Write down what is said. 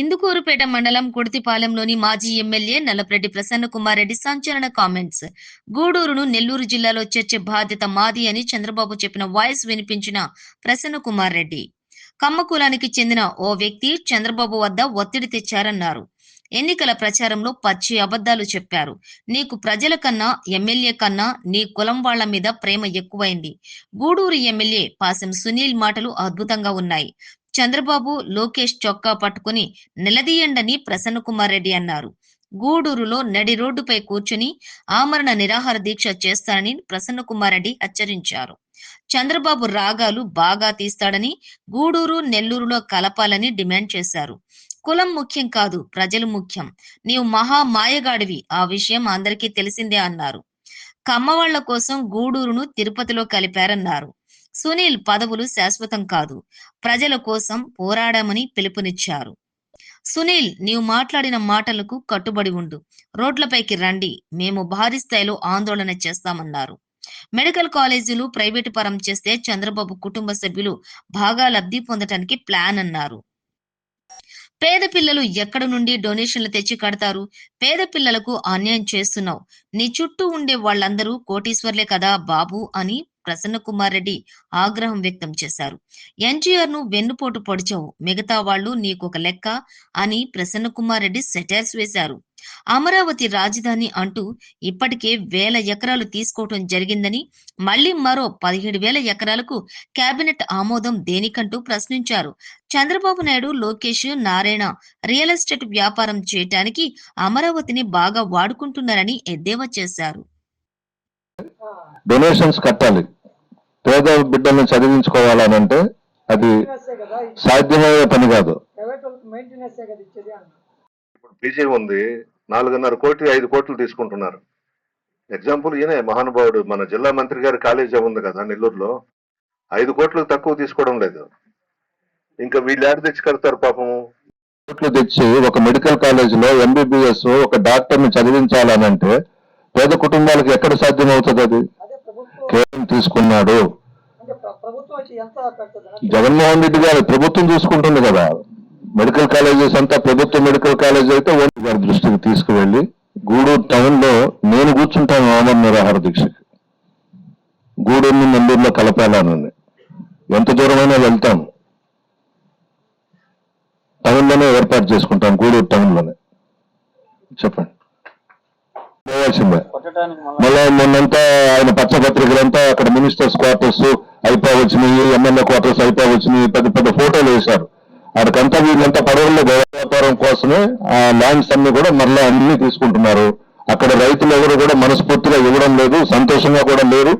ఇందుకూరుపేట మండలం కుడితిపాలెంలోని మాజీ ఎమ్మెల్యే నల్లపరెడ్డి ప్రసన్న కుమార్ రెడ్డి సంచలన కామెంట్స్. గూడూరును నెల్లూరు జిల్లాలో చేర్చే బాధ్యత మాది అని చంద్రబాబు చెప్పిన వాయిస్ వినిపించిన ప్రసన్న కుమార్ రెడ్డి కమ్మ కులానికి చెందిన ఓ వ్యక్తి చంద్రబాబు వద్ద ఒత్తిడి తెచ్చారన్నారు. ఎన్నికల ప్రచారంలో పచ్చి అబద్ధాలు చెప్పారు. నీకు ప్రజల కన్నా ఎమ్మెల్యే కన్నా నీ కులం వాళ్ళ మీద ప్రేమ ఎక్కువైంది. గూడూరు ఎమ్మెల్యే పాసం సునీల్ మాటలు అద్భుతంగా ఉన్నాయి. చంద్రబాబు లోకేష్ చొక్కా పట్టుకుని నిలదీయండని ప్రసన్న కుమార్ రెడ్డి అన్నారు. గూడూరులో నడి రోడ్డుపై కూర్చుని ఆమరణ నిరాహార దీక్ష చేస్తానని ప్రసన్న కుమార్ రెడ్డి హెచ్చరించారు. చంద్రబాబు రాగాలు బాగా తీస్తాడని గూడూరు నెల్లూరులో కలపాలని డిమాండ్ చేశారు. కులం ముఖ్యం కాదు ప్రజలు ముఖ్యం. నీవు మహా మాయగాడివి ఆ విషయం అందరికీ తెలిసిందే అన్నారు. కమ్మవాళ్ళ కోసం గూడూరును తిరుపతిలో కలిపారన్నారు. సునీల్ పదవులు శాశ్వతం కాదు. ప్రజల కోసం పోరాడామని పిలుపునిచ్చారు. సునీల్ నీవు మాట్లాడిన మాటలకు కట్టుబడి ఉండు. రోడ్లపైకి రండి. మేము భారీ స్థాయిలో ఆందోళన చేస్తామన్నారు. మెడికల్ కాలేజీలు ప్రైవేటు పరం చేస్తే చంద్రబాబు కుటుంబ సభ్యులు బాగా లబ్ధి పొందటానికి ప్లాన్ అన్నారు. పేద పిల్లలు ఎక్కడ నుండి డొనేషన్లు తెచ్చి కడతారు? పేద పిల్లలకు అన్యాయం చేస్తున్నావు. నీ చుట్టూ ఉండే వాళ్ళందరూ కోటీశ్వర్లే కదా బాబు అని ప్రసన్న కుమార్ రెడ్డి ఆగ్రహం వ్యక్తం చేశారు. ఎన్టీఆర్ను వెన్నుపోటు పొడిచావు. మిగతా వాళ్ళు నీకొక లెక్క అని ప్రసన్న కుమార్ రెడ్డి సెటైర్స్ వేశారు. అమరావతి రాజధాని అంటూ ఇప్పటికే వేల ఎకరాలు తీసుకోవటం జరిగిందని మళ్ళీ మరో పదిహేడు వేల ఎకరాలకు కేబినెట్ ఆమోదం దేనికంటూ ప్రశ్నించారు. చంద్రబాబు నాయుడు లోకేష్ నారాయణ రియల్ ఎస్టేట్ వ్యాపారం చేయటానికి అమరావతిని బాగా వాడుకుంటున్నారని ఎద్దేవా చేశారు. డొనేషన్స్ కట్టాలి. పేద బిడ్డల్ని చదివించుకోవాలనంటే అది సాధ్యమయ్యే పని కాదు. ప్రైవేట్ వాళ్ళకి మెయింటెనెన్సే కదా ఇచ్చేది అన్న. ఇప్పుడు పీజీ ఉంది నాలుగున్నర కోటి ఐదు కోట్లు తీసుకుంటున్నారు. ఎగ్జాంపుల్ ఈయనే మహానుభావుడు మన జిల్లా మంత్రి గారి కాలేజీ ఉంది కదా నెల్లూరులో. ఐదు కోట్లు తక్కువ తీసుకోవడం లేదు. ఇంకా వీళ్ళు ఏడ తెచ్చి కడతారు పాపం కోట్లు తెచ్చి ఒక మెడికల్ కాలేజ్లో ఎంబీబీఎస్ ఒక డాక్టర్ని చదివించాలనంటే పేద కుటుంబాలకు ఎక్కడ సాధ్యం అవుతుంది అది? కేవలం తీసుకున్నాడు. జగన్మోహన్ రెడ్డి గారు ప్రభుత్వం చూసుకుంటుంది కదా. మెడికల్ కాలేజెస్ అంతా ప్రభుత్వ మెడికల్ కాలేజ్ అయితే ఓన్లీ గారి దృష్టికి తీసుకువెళ్ళి గూడూరు టౌన్లో నేను కూర్చుంటాను ఆమరణ నిరాహార దీక్షకి. గూడూరుని నెల్లూరులో కలపాలని ఎంత దూరమైనా వెళ్తాం. టౌన్లోనే ఏర్పాటు చేసుకుంటాం గూడూరు టౌన్లోనే చెప్పండి. కొట్టాల్సిందే మళ్ళీ మొన్నంతా ఆయన పచ్చపత్రికలంతా అక్కడ మినిస్టర్స్ క్వార్టర్స్ అయిపో వచ్చినాయి ఎమ్మెల్యే క్వార్టర్స్ అయిపో వచ్చినాయి పెద్ద పెద్ద ఫోటోలు వేశారు. అక్కడికంతా వీళ్ళంతా పడవల్లో వ్యాపారం కోసమే ఆ ల్యాండ్స్ అన్ని కూడా మరలా అన్ని తీసుకుంటున్నారు. అక్కడ రైతులు ఎవరు కూడా మనస్ఫూర్తిగా ఇవ్వడం లేదు సంతోషంగా కూడా లేరు.